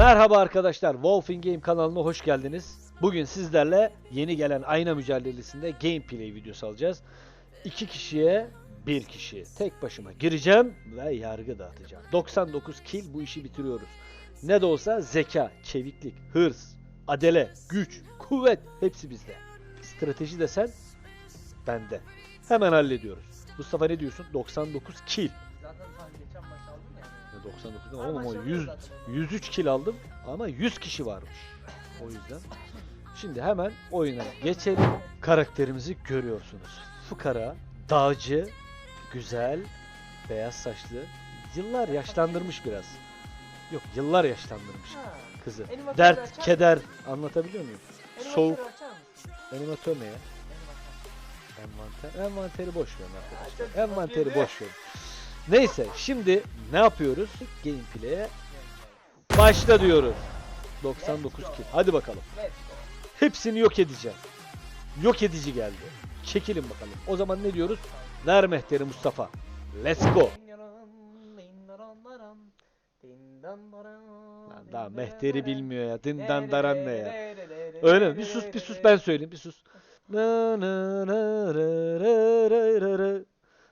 Merhaba arkadaşlar, Wolfing Game kanalına hoş geldiniz. Bugün sizlerle yeni gelen ayna mücadelesinde gameplay videosu alacağız. İki kişiye bir kişi. Tek başıma gireceğim ve yargı dağıtacağım. 99 kill bu işi bitiriyoruz. Ne de olsa zeka, çeviklik, hırs, adele, güç, kuvvet hepsi bizde. Strateji desen bende. Hemen hallediyoruz. Mustafa ne diyorsun? 99 kill. Zaten geçen aldın ya. Ya 99 Her oğlum o maç alıyor 100 zaten. 103 kill aldım ama 100 kişi varmış. O yüzden. Şimdi hemen oyuna geçelim. Karakterimizi görüyorsunuz. Fukara, dağcı, güzel, beyaz saçlı. Yıllar yaşlandırmış biraz. Yok yıllar yaşlandırmış kızı. Dert, keder anlatabiliyor muyum? Soğuk. Animatör ne ya? Envanter. Envanteri boş verin arkadaşlar. Envanteri boş verin. Neyse şimdi ne yapıyoruz? Gameplay'e başla diyoruz. 99 kill. Hadi bakalım. Hepsini yok edeceğim. Yok edici geldi. Çekilin bakalım. O zaman ne diyoruz? Ver mehteri Mustafa. Let's go. Lan daha mehteri bilmiyor ya. Dindan daran ne ya. Öyle mi? Bir sus bir sus ben söyleyeyim bir sus.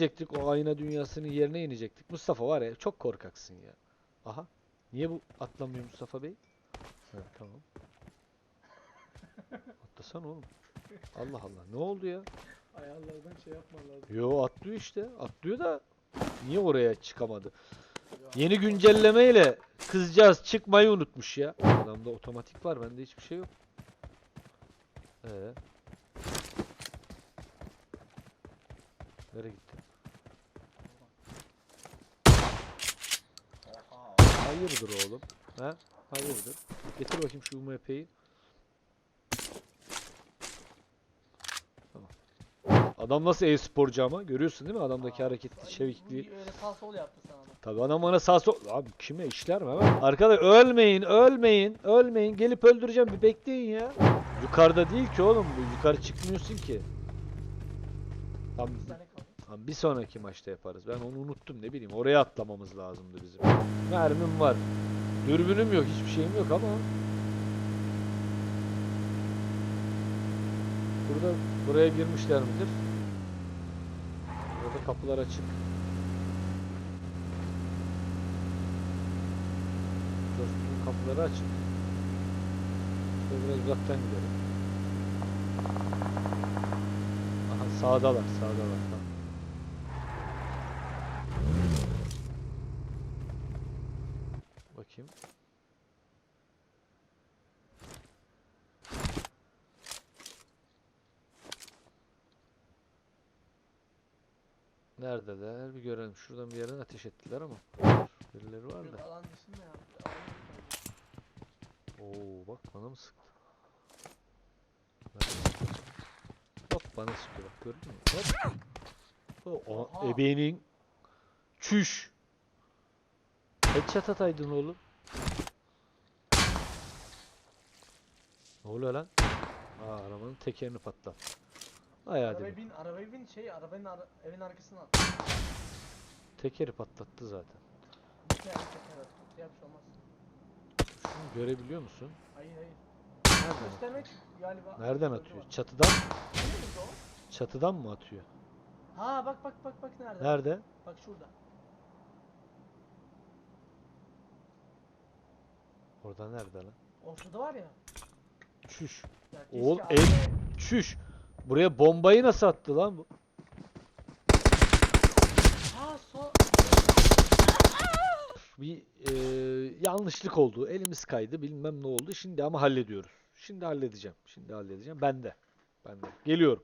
lay. İnecektik o ayna dünyasının yerine inecektik. Mustafa var ya çok korkaksın ya. Aha. Niye bu atlamıyor Mustafa Bey? Ha, tamam. Atlasana oğlum. Allah Allah. Ne oldu ya? Ayarlardan şey yapman lazım. Yo atlıyor işte. Atlıyor da niye oraya çıkamadı? Yeni güncellemeyle kızcağız çıkmayı unutmuş ya. Adamda otomatik var. Bende hiçbir şey yok. Ee. Nereye gitti? Oha. Hayırdır oğlum? Ha? Hayırdır? Getir bakayım şu UMP'yi. Tamam. Adam nasıl e-sporcu ama görüyorsun değil mi adamdaki hareketli çevikliği. Öyle sağ sol yaptı sana da. Tabii adam bana sağ sol... Abi kime işler mi hemen? Arkadaş ölmeyin, ölmeyin, ölmeyin. Gelip öldüreceğim bir bekleyin ya. Yukarıda değil ki oğlum bu. Yukarı çıkmıyorsun ki. Tam, Bir tane tam bir sonraki maçta yaparız. Ben onu unuttum ne bileyim. Oraya atlamamız lazımdı bizim. Mermim var. Dürbünüm yok, hiçbir şeyim yok ama. Burada buraya girmişler midir? Burada kapılar açık. Coşkunun kapıları açık. Şöyle biraz uzaktan gidelim. Aha sağdalar, sağdalar. Tamam. Bakayım. Neredeler? Bir görelim. Şuradan bir yerden ateş ettiler ama. Birileri var da. Oo bak bana mı sıktı? Hop bana sıkıyor bak gördün mü? Hop. O, o ebeğinin çüş. Headshot ataydın oğlum. Ne oluyor lan? Aa arabanın tekerini patlat. Ay hadi. Arabaya bin, arabaya bin şey, arabanın ara- evin arkasına at. Tekeri patlattı zaten. Bir tane teker at. Şey yapmış olmaz. Şunu görebiliyor musun? Hayır hayır. Nereden? Göstermek galiba. Nereden atıyor? Çatıdan? Nerede o? Çatıdan mı atıyor? Ha bak bak bak bak nerede? Nerede? Bak şurada. Orada nerede lan? Ortada var ya. Çüş. ya keşke ev- Çüş. Buraya bombayı nasıl attı lan bu? Ha so Bir e, yanlışlık oldu. Elimiz kaydı. Bilmem ne oldu. Şimdi ama hallediyoruz. Şimdi halledeceğim. Şimdi halledeceğim. Ben de. Ben de. Geliyorum.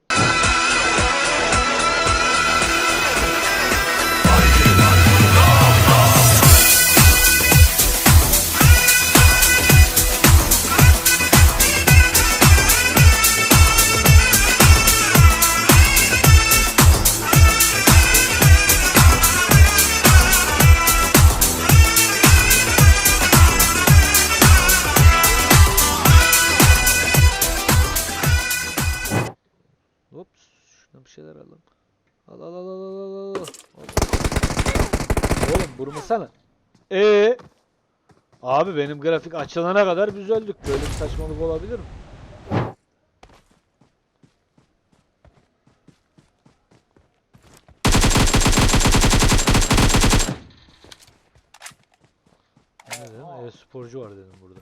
Abi benim grafik açılana kadar biz öldük. Böyle bir saçmalık olabilir mi? Ne dedim? Oha. E-sporcu var dedim burada.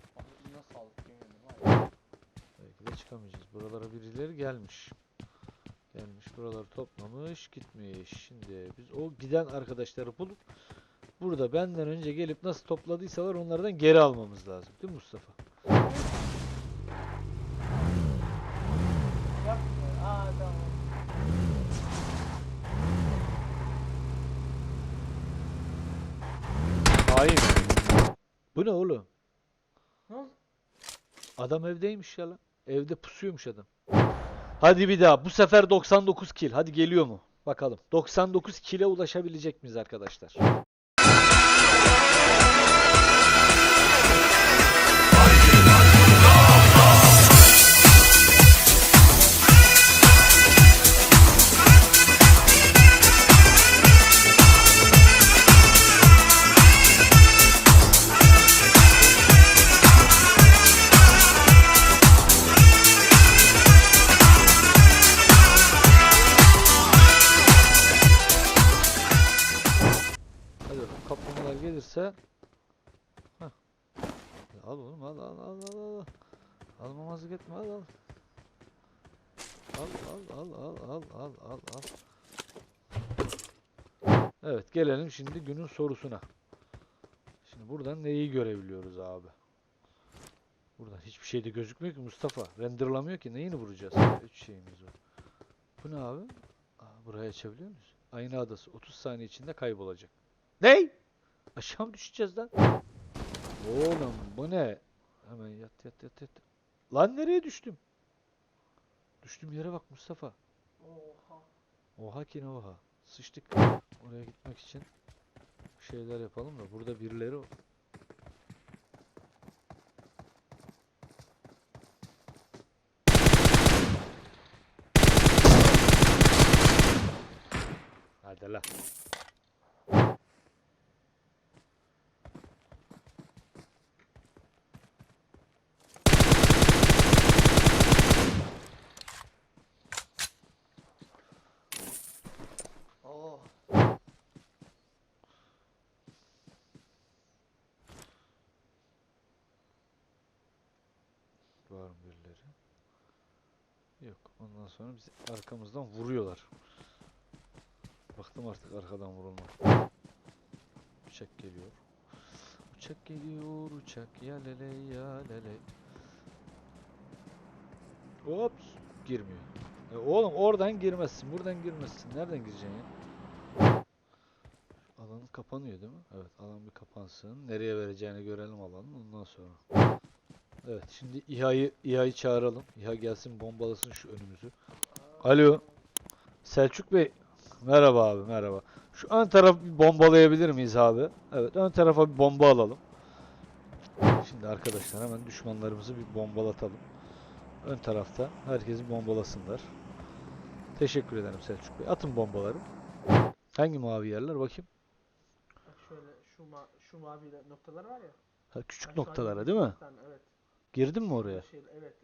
Belki de çıkamayacağız. Buralara birileri gelmiş. Gelmiş buraları toplamış gitmiş. Şimdi biz o giden arkadaşları bulup burada benden önce gelip nasıl topladıysalar onlardan geri almamız lazım. Değil mi Mustafa? Hain. Bu ne oğlum? Ne oldu? Adam evdeymiş ya lan. Evde pusuyormuş adam. Hadi bir daha. Bu sefer 99 kill. Hadi geliyor mu? Bakalım. 99 kill'e ulaşabilecek miyiz arkadaşlar? Hadi bakalım gelirse Heh. Al oğlum al al al al al. Almamazlık etme al al. Al al al al al al al al. Evet gelelim şimdi günün sorusuna. Şimdi buradan neyi görebiliyoruz abi? Buradan hiçbir şey de gözükmüyor ki Mustafa. Renderlamıyor ki neyini vuracağız? Üç şeyimiz var. Bu ne abi? Aa, burayı açabiliyor muyuz? Ayna adası 30 saniye içinde kaybolacak. Ney? Aşağı mı düşeceğiz lan? Oğlum bu ne? Hemen yat yat yat yat. Lan nereye düştüm? Düştüğüm yere bak Mustafa. Oha. Oha ki ne oha. Sıçtık. Oraya gitmek için şeyler yapalım da burada birileri o- Hadi la. Var mı birileri? Yok. Ondan sonra bizi arkamızdan vuruyorlar. Baktım artık arkadan vurulmak. Uçak geliyor. Uçak geliyor uçak ya lele ya lele. Ops girmiyor. E oğlum oradan girmezsin. Buradan girmezsin. Nereden gireceksin ya? Alan kapanıyor değil mi? Evet alan bir kapansın. Nereye vereceğini görelim alanın ondan sonra. Evet şimdi İHA'yı İHA'yı çağıralım. İHA gelsin bombalasın şu önümüzü. Alo. Selçuk Bey. Merhaba abi merhaba. Şu ön tarafı bir bombalayabilir miyiz abi? Evet ön tarafa bir bomba alalım. Şimdi arkadaşlar hemen düşmanlarımızı bir bombalatalım. Ön tarafta herkesi bombalasınlar. Teşekkür ederim Selçuk Bey. Atın bombaları. Hangi mavi yerler bakayım. Bak şöyle şu ma şu mavi noktalar var ya. Ha, küçük an noktalara değil mi? evet. Girdin mi oraya? Şey, evet.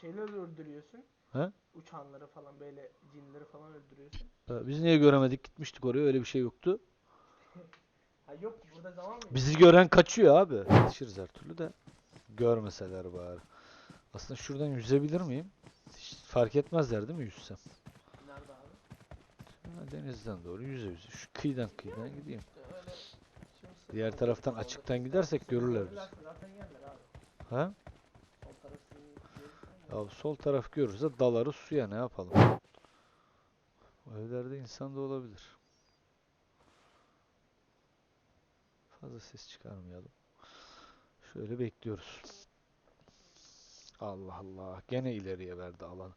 Şeyleri öldürüyorsun. He? Uçanları falan böyle cinleri falan öldürüyorsun. Ha, Biz niye göremedik? Gitmiştik oraya öyle bir şey yoktu. Ha yok burada zaman mı? Bizi gören kaçıyor abi. Yetişiriz her türlü de. Görmeseler bari. Aslında şuradan yüzebilir miyim? Hiç fark etmezler değil mi yüzsem? Nerede abi? Ha, denizden doğru yüze yüze. Şu kıyıdan kıyıdan gideyim. Öyle. Diğer taraftan açıktan gidersek görürler bizi. Zaten yerler abi. Ha? Ya sol taraf görürse daları suya ne yapalım? O evlerde insan da olabilir. Fazla ses çıkarmayalım. Şöyle bekliyoruz. Allah Allah. Gene ileriye verdi alan.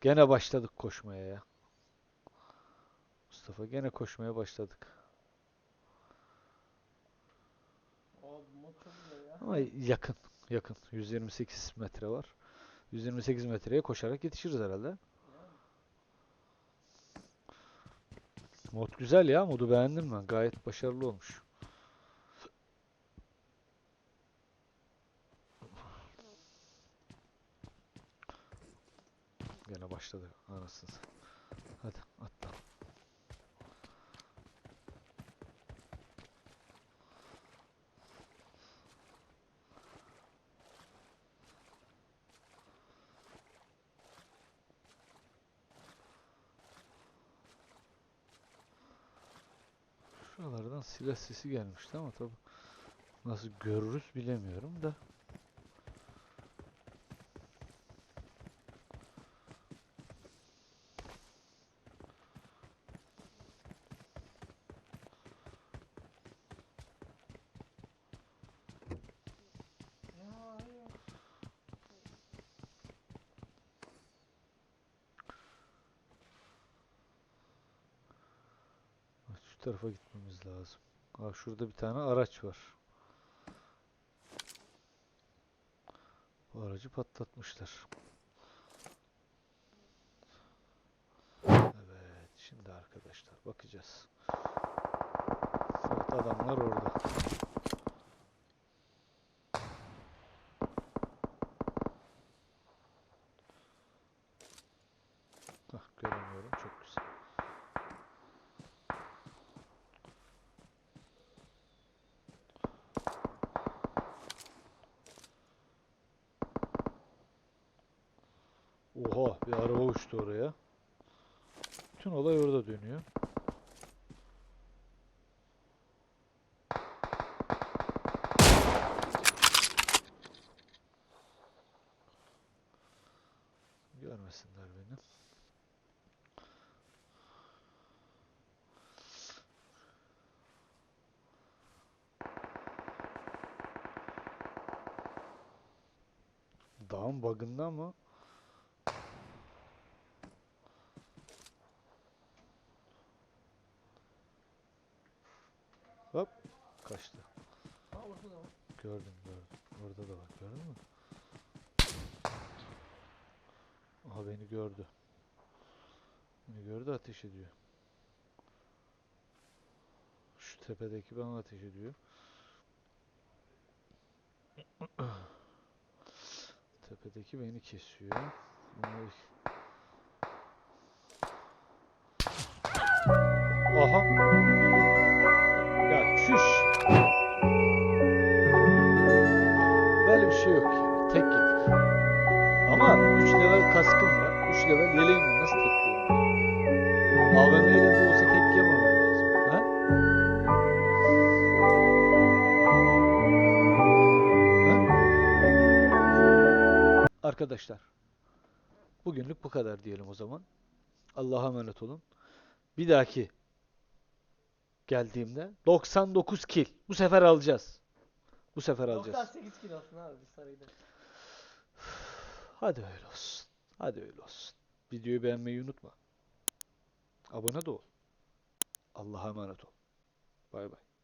Gene başladık koşmaya ya. Mustafa gene koşmaya başladık. Ya. Ama yakın. Yakın. 128 metre var. 128 metreye koşarak yetişiriz herhalde. Mod güzel ya. Modu beğendim ben. Gayet başarılı olmuş. Gene başladı anasını. Hadi at. Şuralardan silah sesi gelmişti ama tabi nasıl görürüz bilemiyorum da. Tarafa gitmemiz lazım. Aa, şurada bir tane araç var. Bu aracı patlatmışlar. Evet, şimdi arkadaşlar bakacağız. Evet, adamlar orada. Hah, göremiyorum. Çok güzel. Oha uçtu oraya. Bütün olay orada dönüyor. Görmesinler beni. Dağın bug'ında mı? Hop kaçtı. Ha orada da var. Gördüm gördüm. Orada da var. Gördün mü? Aha beni gördü. Beni gördü ateş ediyor. Şu tepedeki bana ateş ediyor. Tepedeki beni kesiyor. Bunlar- Aha. Kaskım var. 3 level yeleğim var. Nasıl tek yiyorum? AVM elinde olsa tek yememem lazım. Ha? Ha? Arkadaşlar. Bugünlük bu kadar diyelim o zaman. Allah'a emanet olun. Bir dahaki geldiğimde 99 kill. Bu sefer alacağız. Bu sefer alacağız. 98 kilo olsun abi biz sarıyla. Hadi öyle olsun. Hadi öyle olsun. Videoyu beğenmeyi unutma. Abone de ol. Allah'a emanet ol. Bay bay.